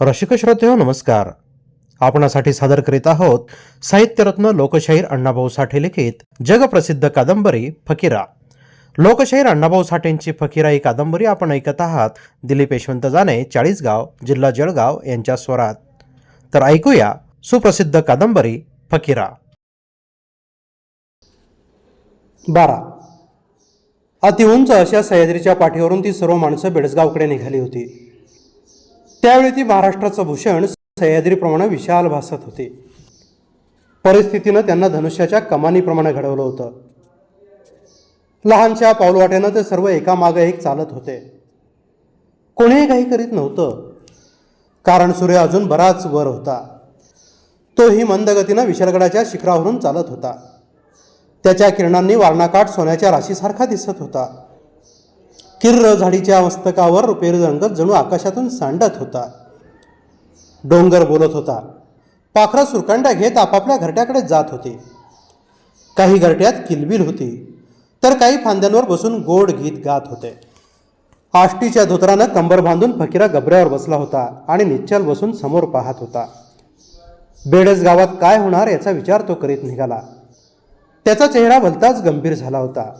रसिक श्रोते नमस्कार. आपणासाठी सादर करीत आहोत साहित्यरत्न लोकशाहीर अण्णाभाऊ साठे लिखित जगप्रसिद्ध कादंबरी फकीरा. लोकशाहीर अण्णाभाऊ साठेंची फकीरा ही कादंबरी आपण ऐकत आहात. दिलीप यशवंत जाने चाळीसगाव जिल्हा जळगाव यांच्या स्वरात. तर ऐकूया सुप्रसिद्ध कादंबरी फकीरा. बारा. अतिउंच अशा सह्याद्रीच्या पाठीवरून ती सर्व माणसं बेडसगावकडे निघाली होती. त्यावेळी ती महाराष्ट्राचं भूषण सह्याद्रीप्रमाणे विशाल भासत होते. परिस्थितीनं त्यांना धनुष्याच्या कमानीप्रमाणे घडवलं होतं. लहानशा पाऊलवाट्यानं ते सर्व एकामागं एक चालत होते. कोणीही काही करीत नव्हतं. कारण सूर्य अजून बराच वर होता. तोही मंदगतीनं विशालगडाच्या शिखरावरून चालत होता. त्याच्या किरणांनी वारणाकाठ सोन्याच्या राशीसारखा दिसत होता. किर्र झाडीच्या मस्तकावर रुपेरी रंग जणू आकाशातून सांडत होता. डोंगर बोलत होता. पाखरं सुरकांड्या घेत आपापल्या घरट्याकडे जात होते. काही घरट्यात किलबिल होती. तर काही फांद्यांवर बसून गोड गीत गात होते. आष्टीच्या धोतरानं कंबर बांधून फकीरा गबऱ्यावर बसला होता आणि निश्चल बसून समोर पाहत होता. बेडस गावात काय होणार याचा विचार तो करीत निघाला. त्याचा चेहरा भलताच गंभीर झाला होता.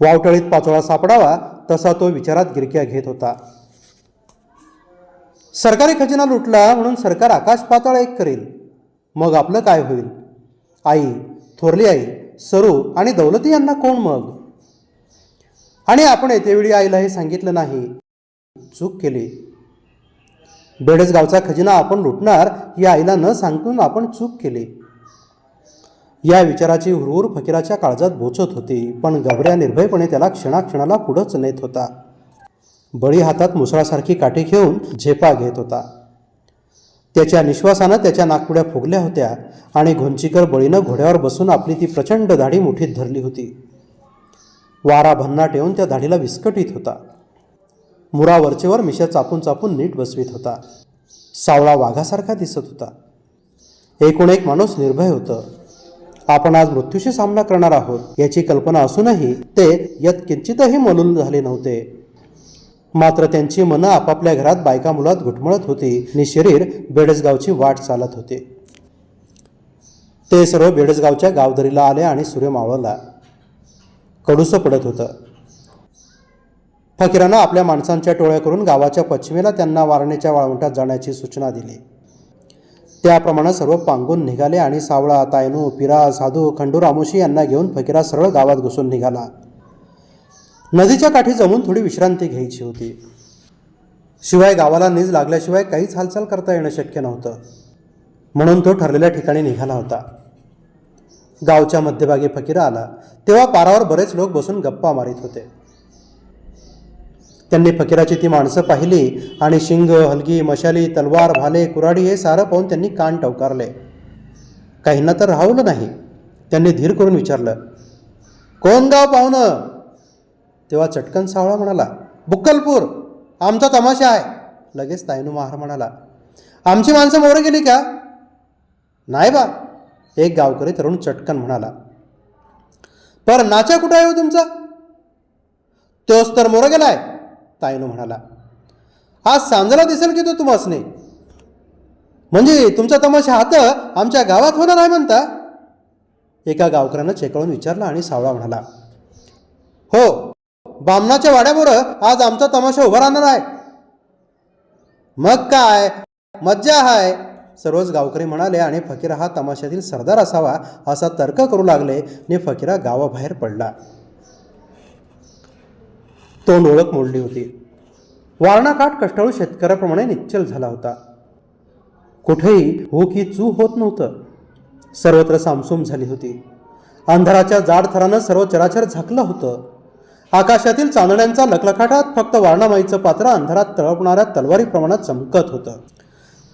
वावटळीत पाचोळा सापडावा तसा तो विचारात गिरक्या घेत होता. सरकारी खजिना लुटला म्हणून सरकार आकाश पाताळ एक करेल. मग आपलं काय होईल? आई थोरली आई सरू आणि दौलती यांना कोण मग? आणि आपण येतेवेळी आईला हे सांगितलं नाही. चूक केली. बेडसगावचा खजिना आपण लुटणार ही आईला न सांगून आपण चूक केली. या विचाराची हुरहुर फकीराच्या काळजात बोचत होती पण गबऱ्या निर्भयपणे त्याला क्षणाक्षणाला पुढंच नेत होता. बळी हातात मुसळासारखी काठी घेऊन झेपा घेत होता. त्याच्या निश्वासानं त्याच्या नागपुड्या फुगल्या होत्या आणि घोंचीकर बळीनं घोड्यावर बसून आपली ती प्रचंड दाढी मुठीत धरली होती. वारा भन्नाट येऊन त्या धाडीला विस्कटीत होता. मुरा वरचेवर मिशा चापून चापून नीट बसवीत होता. सावळा वाघासारखा दिसत होता. एकूण एक माणूस निर्भय होतं. आपण आज मृत्यूशी सामना करणार आहोत याची कल्पना असूनही ते यत्किंचितही मलूल झाले नव्हते. मात्र त्यांची मनं आपापल्या घरात बायका मुलात घुटमळत होती आणि शरीर बेडसगावची वाट चालत होते. ते सर्व बेडसगावच्या गावदरीला आले आणि सूर्य मावळला. कडूसं पडत होतं. फकीरानं आपल्या माणसांच्या टोळ्या करून गावाच्या पश्चिमेला त्यांना वारणेच्या वाळवंटात जाण्याची सूचना दिली. त्याप्रमाणे सर्व पांगून निघाले आणि सावळा तायनू पिरा साधू खंडू रामोशी यांना घेऊन फकीरा सरळ गावात घुसून निघाला. नदीच्या काठी जमून थोडी विश्रांती घ्यायची होती. शिवाय गावाला नीज लागल्याशिवाय काहीच हालचाल करता येणं शक्य नव्हतं. म्हणून तो ठरलेल्या ठिकाणी निघाला होता. गावच्या मध्यभागी फकीरा आला. तेव्हा पारावर बरेच लोक बसून गप्पा मारित होते. त्यांनी फकीराची ती माणसं पाहिली आणि शिंग हलगी मशाली तलवार भाले कुराडी हे सारं पाहून त्यांनी कान टवकारले. काहींना तर राहवलं नाही. त्यांनी धीर करून विचारलं कोण गाव पाहुणं? तेव्हा चटकन सावळा म्हणाला बुक्कलपूर आमचा तमाशा आहे. लगेच तायनू महार म्हणाला आमची माणसं मोरं गेली का? नाही बा. एक गावकरी तरुण चटकन म्हणाला पर नाचा कुठं आहे हो तुमचा? तोच तर मोरं गेलाय. तायनो म्हणाला आज सांजला दिसेल की तो तुम्हासने? म्हणजे तुमचा तमाशा हात आमच्या गावात होणार आहे म्हणता. एका गावकऱ्यानं चेकळून विचारलं आणि सावळा म्हणाला हो बामणाच्या वाड्याबरोबर आज आमचा तमाशा उभा राहणार आहे. मग काय? मज्जा आहे. सर्वच गावकरी म्हणाले आणि फकीरा हा तमाशातील सरदार असावा असा तर्क करू लागले आणि फकीरा गावाबाहेर पडला. तोंड ओळख मोडली होती. वारणाकाठ कष्टाळू शेतकऱ्याप्रमाणे निश्चल झाला होता. कुठेही हो की चू होत नव्हतं. सर्वत्र सामसूम झाली होती. अंधाराच्या जाड थरानं सर्व चराचर झाकलं होतं. आकाशातील चांदण्यांचा लखलखाटात फक्त वारणामाईचं पात्र अंधारात तळपणाऱ्या तलवारीप्रमाणात चमकत होतं.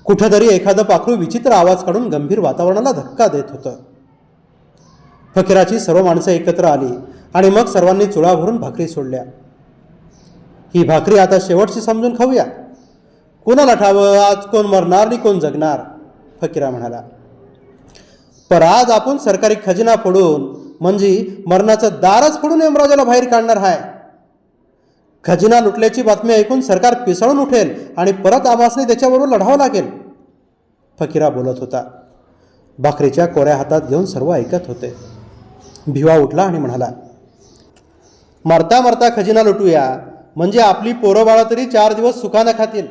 कुठेतरी एखादं पाखरू विचित्र आवाज काढून गंभीर वातावरणाला धक्का देत होतं. फकीराची सर्व माणसं एकत्र आली आणि मग सर्वांनी चुळा भरून भाकरी सोडल्या. ही भाकरी आता शेवटची समजून खाऊया. कोणाला ठावं आज कोण मरणार आणि कोण जगणार? फकीरा म्हणाला. पर आज आपण सरकारी खजिना फोडून म्हणजे मरणाचं दारच फोडून यमराजाला बाहेर काढणार आहे खजिना लुटल्याची बातमी ऐकून सरकार पिसळून उठेल आणि परत आभासने त्याच्याबरोबर लढावं लागेल. फकीरा बोलत होता. भाकरीच्या कोऱ्या हातात घेऊन सर्व ऐकत होते. भिवा उठला आणि म्हणाला मरता मरता खजिना लुटूया. म्हणजे आपली पोरं बाळा तरी चार दिवस सुखानं खातील.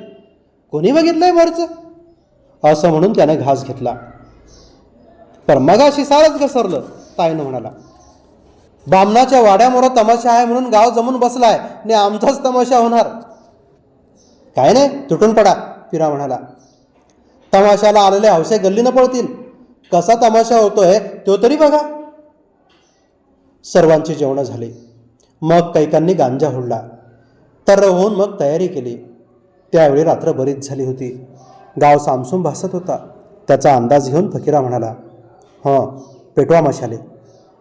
कोणी बघितलंय वरचं? असं म्हणून त्याने घास घेतला. पर मगाशी सारच घसरलं ताईनं म्हणाला. बामणाच्या वाड्यामुळं तमाशा आहे म्हणून गाव जमून बसलाय आणि आमचाच तमाशा होणार. काय नाही तुटून पडा पिरा म्हणाला. तमाशाला आलेले हौसे गल्लीनं पळतील. कसा तमाशा होतोय तो तरी बघा. सर्वांची जेवणं झाली. मग कैकांनी गांजा हुडला. तर होऊन मग तयारी केली. त्यावेळी रात्र बरीच झाली होती. गाव सामसूम भासत होता. त्याचा अंदाज घेऊन फकीरा म्हणाला हं पेटवा मशाले.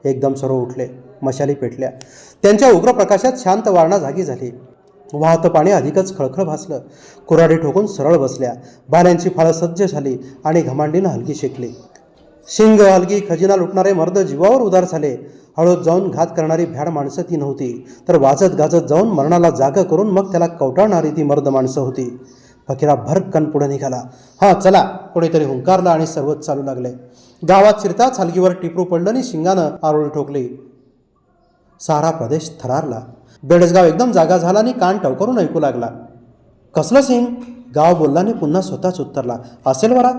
एकदम सर्व उठले. मशाली पेटल्या. त्यांच्या उग्र प्रकाशात शांत वारणा जागी झाली. वाहतं पाणी अधिकच खळखळ भासलं. कुऱ्हाडी ठोकून सरळ बसल्या. भाल्यांची फाळं सज्ज झाली आणि घमांडीनं हलकी शेकली. शिंग हलगी खजिना लुटणारे मर्द जीवावर उदार झाले. हळद जाऊन घात करणारी भ्याड माणसं ती नव्हती. तर वाजत गाजत जाऊन मरणाला जागा करून मग त्याला कवटाळणारी ती मर्द माणसं होती. फकीरा भरकन पुढे निघाला. हां चला कोणीतरी हुंकारला आणि सर्वच चालू लागले. गावात शिरताच हलगीवर टिपरू पडलं आणि शिंगानं आरोळ ठोकली. सारा प्रदेश थरारला. बेडसगाव एकदम जागा झाला आणि कान टवकरून ऐकू लागला. कसलं सिंग? गाव बोलला आणि पुन्हा स्वतःच उत्तरला. असेल वरात?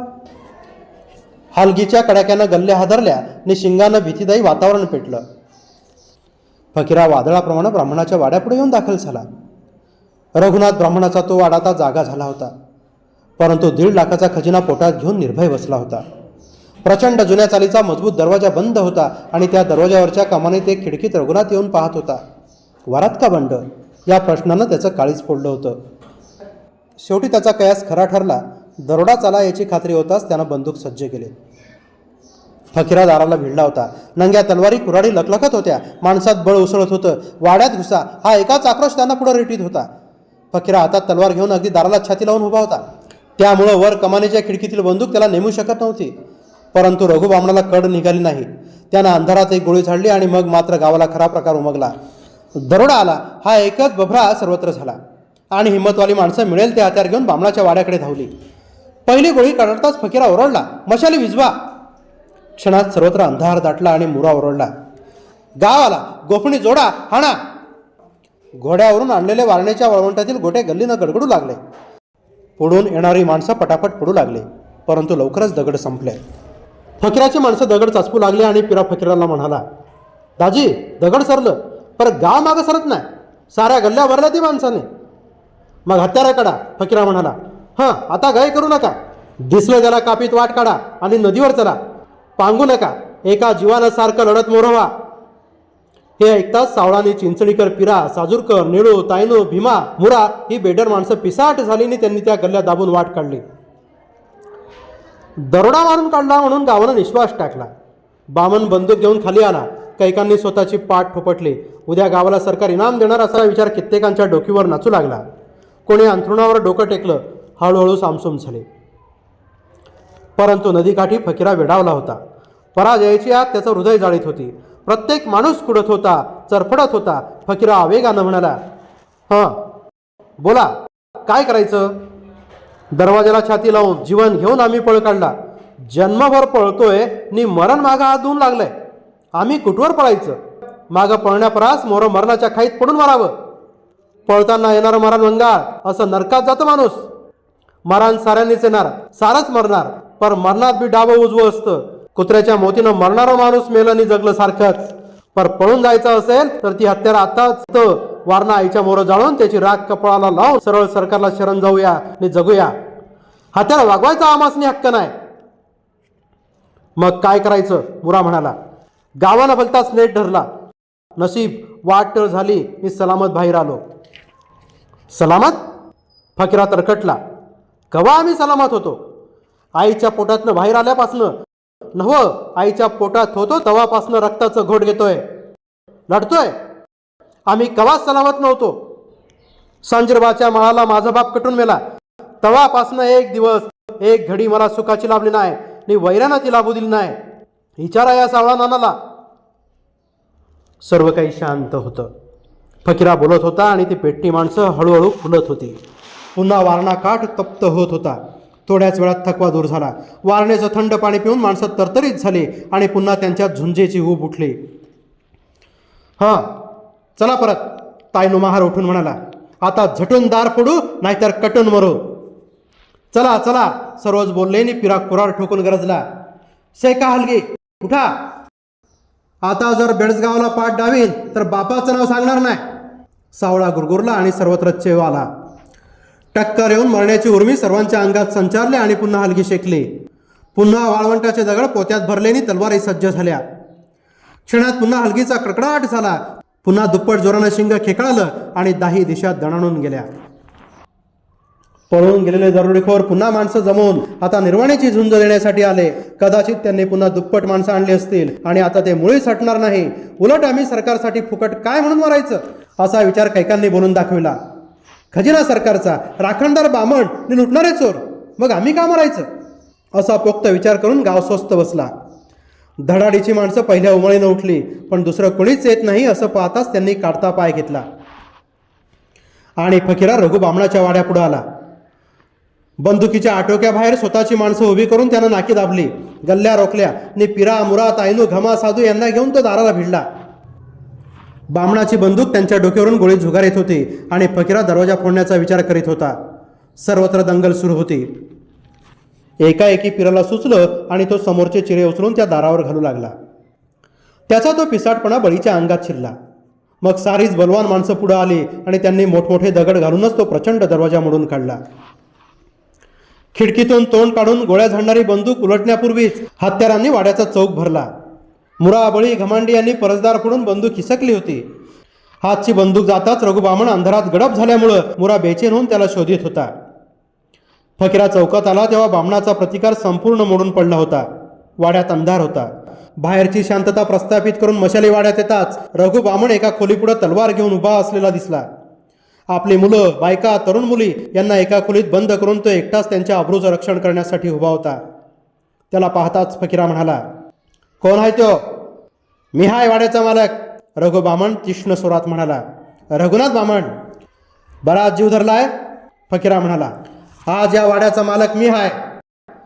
हलगीच्या कडाक्यानं गल्ल्या हादरल्या आणि शिंगानं भीतीदायी वातावरण पेटलं. फकीरा वादळाप्रमाणे ब्राह्मणाच्या वाड्यापुढे येऊन दाखल झाला. रघुनाथ ब्राह्मणाचा तो वाडा आता जागा झाला होता. परंतु दीड लाखाचा खजिना पोटात घेऊन निर्भय बसला होता. प्रचंड जुन्या चालीचा मजबूत दरवाजा बंद होता आणि त्या दरवाजावरच्या कामाने ते खिडकीत रघुनाथ येऊन पाहत होता. वरात का बंड? या प्रश्नानं त्याचं काळीच फोडलं होतं. शेवटी त्याचा कयास खरा ठरला. दरोडा चाला याची खात्री होताच त्यानं बंदूक सज्ज केले. फकीरा दाराला भिडला होता. नंग्या तलवारी कुऱ्हाडी लखलखत होत्या. माणसात बळ उसळत होतं. वाड्यात घुसा. हा एकाच आक्रोश त्यांना पुढे रेटीत होता. फकीरा हातात तलवार घेऊन अगदी दाराला छाती लावून उभा होता. त्यामुळं वर कमानीच्या खिडकीतील बंदूक त्याला नेमू शकत नव्हती. परंतु रघुबामणाला कड निघाली नाही. त्यानं अंधारात एक गोळी झाडली आणि मग मात्र गावाला खरा प्रकार उमगला. दरोडा आला. हा एकच बभरा सर्वत्र झाला. आणि हिंमतवाली माणसं मिळेल ते हत्यार घेऊन बामणाच्या वाड्याकडे धावली. पहिली गोळी काढताच फकीरा ओरडला मशाली विजवा. क्षणात सर्वत्र अंधार दाटला आणि मुरा ओरडला. गाव आला गोफणी जोडा हाणा. घोड्यावरून आणलेले वारण्याच्या वाळवंटातील गोटे गल्लीनं गडगडू लागले. पुढून येणारी माणसं पटापट पडू लागले परंतु लवकरच दगड संपले. फकीराची माणसं दगड चाचपू लागले आणि पिरा फकीराला म्हणाला दाजी दगड सरलं. पर गाव मागं सरत नाही. साऱ्या गल्ल्या भरल्या ती माणसाने. मग हत्यारा काढा फकीरा म्हणाला. हां आता गाय करू नका. दिसलं त्याला कापीत वाट काढा आणि नदीवर चला. पांगू नका. एका जीवानासारखं लढत मोरवा. हे ऐकताच सावळाने चिंचणीकर पिरा साजूरकर निळू तायनू भीमा मुरा ही बेडर माणसं पिसाट झाली आणि त्यांनी त्या गल्ल्या दाबून वाट काढली. दरोडा मारून काढला म्हणून गावानं निश्वास टाकला. बामन बंदूक घेऊन खाली आला. कैकांनी स्वतःची पाठ ठोपटली. उद्या गावाला सरकार इनाम देणार असा विचार कित्येकांच्या डोकीवर नाचू लागला. कोणी अंथरुणावर डोकं टेकलं हळूहळू सामसूम झाले. परंतु नदीकाठी फकीरा वेडावला होता. पराजयाची आत त्याचं हृदय जाळीत होती. प्रत्येक माणूस कुडत होता चरफडत होता. फकीरा आवेगानं म्हणाला हां बोला काय करायचं? दरवाजाला छाती लावून जीवन घेऊन आम्ही पळ काढला. जन्मभर पळतोय नि मरण मागं हात धुवून लागलंय. आम्ही कुठवर पळायचं? मागं पळण्यापरास मोर मरणाच्या खाईत पडून मारावं. पळताना येणारं मरण मंगाळ असं नरकात जातं माणूस. मरण साऱ्यांनीच येणार सारच मरणार. पर मरणात बी डावं उजवं असतं. कुत्र्याच्या मोतीनं मरणारं माणूस मेलं जगलं सारखंच पर पळून जायचं असेल तर ती हत्यार आताच वारणा आईच्या मोरं जाळून त्याची राग कपाळाला लावून सरळ सरकारला शरण जाऊया आणि जगूया. हत्यार वागवायचा आमासनी हक्क नाही. मग काय करायचं? मुरा म्हणाला. गावाला भलताच नेट धरला. नशीब वाट झाली. मी सलामत बाहेर आलो. सलामत? फकीरा तरकटला कवा आम्ही सलामत होतो? आईच्या पोटातनं बाहेर आल्यापासनं. नव आईच्या पोटात होतो तवापासनं रक्ताचं घोट घेतोय. लढतोय. आम्ही कवाच सलामत नव्हतो? सांजरबाच्या माळाला माझा बाप कटून मेला. तवापासनं एक दिवस एक घडी मला सुखाची लाभली नाही. आणि वैरानं ती लाभू दिली नाही. विचारा या सावळा नानाला. सर्व काही शांत होतं. फकीरा बोलत होता आणि ती पेटणी माणसं हळूहळू फुलत होती. पुन्हा वारणा काठ तप्त होत होता. थोड्याच वेळात थकवा दूर झाला. वारणेचं थंड पाणी पिऊन माणसं तरतरीत झाली आणि पुन्हा त्यांच्या झुंजेची ऊब उठली. हां चला परत ताईनो महार उठून म्हणाला. आता झटून दार फोडू नाहीतर कटून मरू. चला चला सर्वच बोलले आणि पिरा कुरार ठोकून गरजला. शेका हलगी? उठा. आता जर बेडसगावला पाठ डावीन तर बापाचं नाव सांगणार नाही. सावळा गुरगुरला आणि सर्वत्र चेव आला. टक्कर येऊन मरण्याची उर्मी सर्वांच्या अंगात संचारले आणि पुन्हा हलगी शेकली. पुन्हा वाळवंटाचे दगड पोत्यात भरले आणि तलवारी सज्ज झाल्या. क्षणात पुन्हा हलगीचा कडकडाट झाला. पुन्हा दुप्पट जोरानं शिंग खेकळालं आणि दाही दिशा दणाणून गेल्या. पळून गेलेले दरोडेखोर पुन्हा माणसं जमवून आता निर्वाणीची झुंज देण्यासाठी आले. कदाचित त्यांनी पुन्हा दुप्पट माणसं आणली असतील आणि आता ते मुळीच हटणार नाही. उलट आम्ही सरकारसाठी फुकट काय म्हणून मारायचं? असा विचार कैकांनी बोलून दाखविला. खजिना सरकारचा राखणदार बामण आणि लुटणारे चोर. मग आम्ही का मारायचं? असा पोक्त विचार करून गाव स्वस्त बसला. धडाडीची माणसं पहिल्या उमळीनं उठली पण दुसरं कोणीच येत नाही असं पाहताच त्यांनी काढता पाय घेतला. आणि फकीरा रघु बामणाच्या वाड्यापुढं आला. बंदुकीच्या आटोक्याबाहेर स्वतःची माणसं उभी करून त्यानं नाकी दाबली. गल्ल्या रोखल्या. आणि पिरा मुरा तायनू घमा साधू यांना घेऊन तो दाराला भिडला. बामणाची बंदूक त्यांच्या डोक्यावरून गोळी झुगार येत होती आणि फकीरा दरवाजा फोडण्याचा विचार करीत होता. सर्वत्र दंगल सुरू होती. एकाएकी पिराला सुचलं आणि तो समोरचे चिरे उचलून त्या दारावर घालू लागला. त्याचा तो पिसाटपणा बळीच्या अंगात शिरला. मग सारीच बलवान माणसं पुढं आली आणि त्यांनी मोठमोठे दगड घालूनच तो प्रचंड दरवाजा मोडून काढला. खिडकीतून तोंड काढून गोळ्या झाडणारी बंदूक उलटण्यापूर्वीच हत्यारांनी वाड्याचा चौक भरला. मुराबळी घमांडी यांनी परसदार फोडून बंदूक हिसकली होती. हातची बंदूक जाताच रघुबामण अंधारात गडप झाल्यामुळं मुरा बेचैन होऊन त्याला शोधित होता. फकीरा चौकात आला तेव्हा बामणाचा प्रतिकार संपूर्ण मोडून पडला होता. वाड्यात अंधार होता. बाहेरची शांतता प्रस्थापित करून मशाली वाड्यात येताच रघु बामण एका खोलीपुढं तलवार घेऊन उभा असलेला दिसला. आपली मुलं बायका तरुण मुली यांना एका खोलीत बंद करून तो एकटाच त्यांच्या अब्रूचं रक्षण करण्यासाठी उभा होता. त्याला पाहताच फकीरा म्हणाला कोण आहे तो? मी हाय वाड्याचा मालक. रघु बामण तीक्ष्ण स्वरात म्हणाला. रघुनाथ बामण. बराच जीव धरलाय? फकीरा म्हणाला. आज या वाड्याचा मालक मी हाय.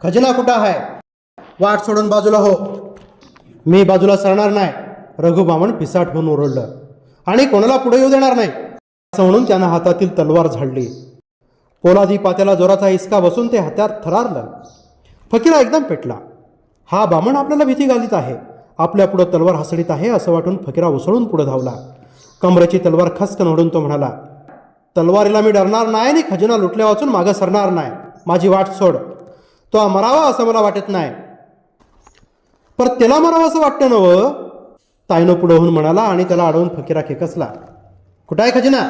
खजिना कुठं आहे वाट सोडून बाजूला हो. मी बाजूला सरणार नाही. रघु बामण पिसाट होऊन ओरडलं. आणि कोणाला पुढे येऊ देणार नाही? असं म्हणून त्यानं हातातील तलवार झाडली. पोलादी पात्याला जोराचा हिसका बसून ते हत्यार थरारलं. फकीरा एकदम पेटला. हा बामण आपल्याला भीती घालीत आहे. आपल्या पुढं तलवार हसडीत आहे असं वाटून फकीरा उसळून पुढं धावला. कमरेची तलवार खसकन ओढून तो म्हणाला तलवारीला मी डरणार नाही आणि खजिना लुटल्या वाचून मागं सरणार नाही. माझी वाट सोड. तो मरावा असं मला वाटत नाही. पर त्याला मरावं असं वाटतं नवं ताईनं पुढं होऊन म्हणाला आणि त्याला अडवून फकीरा खेकसला कुठं आहे खजिना?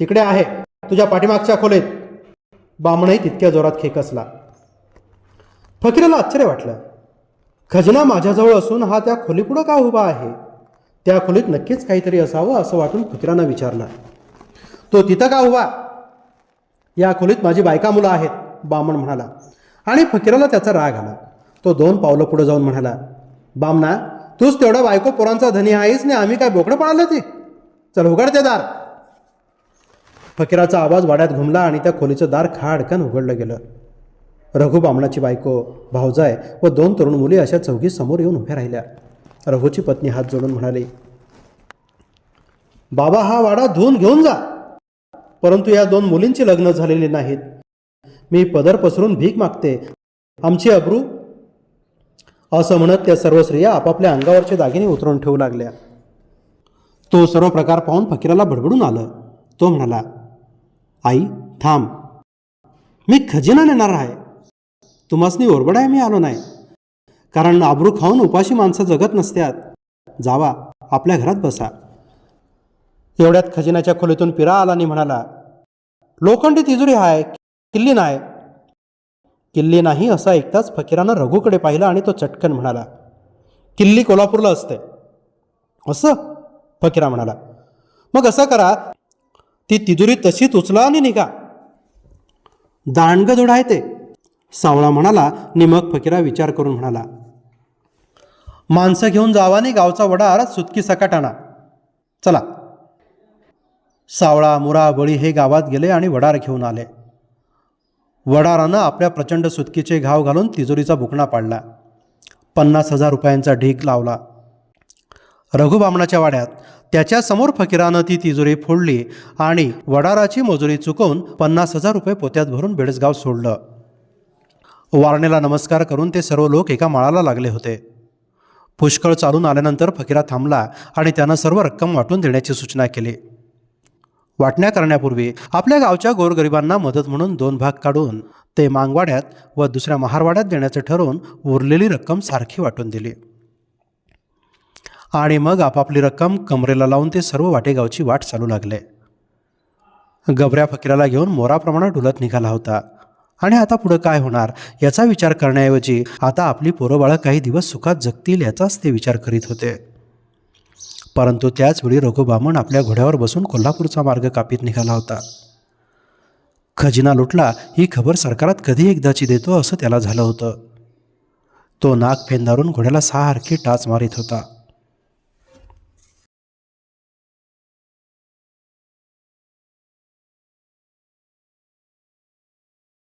तिकडे आहे. तुझ्या पाठीमागच्या खोलीत. बामणही तितक्या जोरात खेकसला. फकीराला आश्चर्य वाटलं. खजिना माझ्याजवळ असून हा त्या खोलीपुढं का उभा आहे? त्या खोलीत नक्कीच काहीतरी असावं असं वाटून फकीरानं विचारलं. तो तिथं का उभा? या खोलीत माझी बायका मुलं आहेत बामण म्हणाला. आणि फकीराला त्याचा राग आला. तो दोन पावलं पुढे जाऊन म्हणाला बामणा तूच तेवढा बायको पोरांचा धनी आहेस ने आम्ही काय बोकडं पळालं ते? चल उघड ते दार. फकीराचा आवाज वाड्यात घुमला आणि त्या खोलीचं दार खाडकन उघडलं गेलं. रघु बामणाची बायको भावजाय व दोन तरुण मुली अशा चौघी समोर येऊन उभ्या राहिल्या. रघुची पत्नी हात जोडून म्हणाली बाबा हा वाडा धुवून घेऊन जा. परंतु या दोन मुलींची लग्न झालेली नाहीत. मी पदर पसरून भीक मागते. आमची अब्रू असं म्हणत त्या सर्व स्त्रिया आपापल्या अंगावरचे दागिने उतरून ठेवू लागल्या. तो सर्व प्रकार पाहून फकीराला बडबडून आलं. तो म्हणाला आई थांब. मी खजिना नेणार आहे. तुम्हासनी ओरबडाय मी आलो नाही कारण आबरू खाऊन उपाशी माणसं जगत नसत्यात. जावा आपल्या घरात बसा. एवढ्यात खजिन्याच्या खोलीतून पिरा आला आणि म्हणाला लोखंडी तिजुरी आहे किल्ली नाही किल्ली नाही असं ऐकताच फकीरानं रघुकडे पाहिलं आणि तो चटकन म्हणाला किल्ली कोल्हापूरला असते. असं? फकीरा म्हणाला मग असं करा ती तिजुरी तशीच उचला आणि निघा. दांडगं आहे ते. सावळा म्हणाला नि मग फकीरा विचार करून म्हणाला माणसं घेऊन जावाने गावचा वडार सुतकी सकाट आणा चला. सावळा मुरा बळी हे गावात गेले आणि वडार घेऊन आले. वडारानं आपल्या प्रचंड सुतकीचे घाव घालून तिजोरीचा बुकणा पाडला. पन्नास हजार रुपयांचा ढीग लावला. रघुबामणाच्या वाड्यात त्याच्यासमोर फकीरानं ती तिजोरी फोडली आणि वडाराची मजुरी चुकवून पन्नास हजार रुपये पोत्यात भरून बेडसगाव सोडलं. वारणेला नमस्कार करून ते सर्व लोक एका माळाला लागले होते. पुष्कळ चालून आल्यानंतर फकीरा थांबला आणि त्यानं सर्व रक्कम वाटून देण्याची सूचना केली. वाटण्या करण्यापूर्वी आपल्या गावच्या गोरगरिबांना मदत म्हणून दोन भाग काढून ते मांगवाड्यात व दुसऱ्या महारवाड्यात देण्याचं ठरवून उरलेली रक्कम सारखी वाटून दिली. आणि मग आपापली रक्कम कमरेला लावून ते सर्व वाटेगावची वाट चालू लागले. गबऱ्या फकीराला घेऊन मोराप्रमाणे डुलत निघाला होता. आणि आता पुढं काय होणार? याचा विचार करण्याऐवजी आता आपली पोरंबाळं काही दिवस सुखात जगतील याचाच ते विचार करीत होते. परंतु त्याचवेळी रघुबामण आपल्या घोड्यावर बसून कोल्हापूरचा मार्ग कापीत निघाला होता. खजिना लुटला ही खबर सरकारात कधी एकदाची देतो असं त्याला झालं होतं. तो नाक फेंदारून घोड्याला सहा हरकी टाच मारित होता.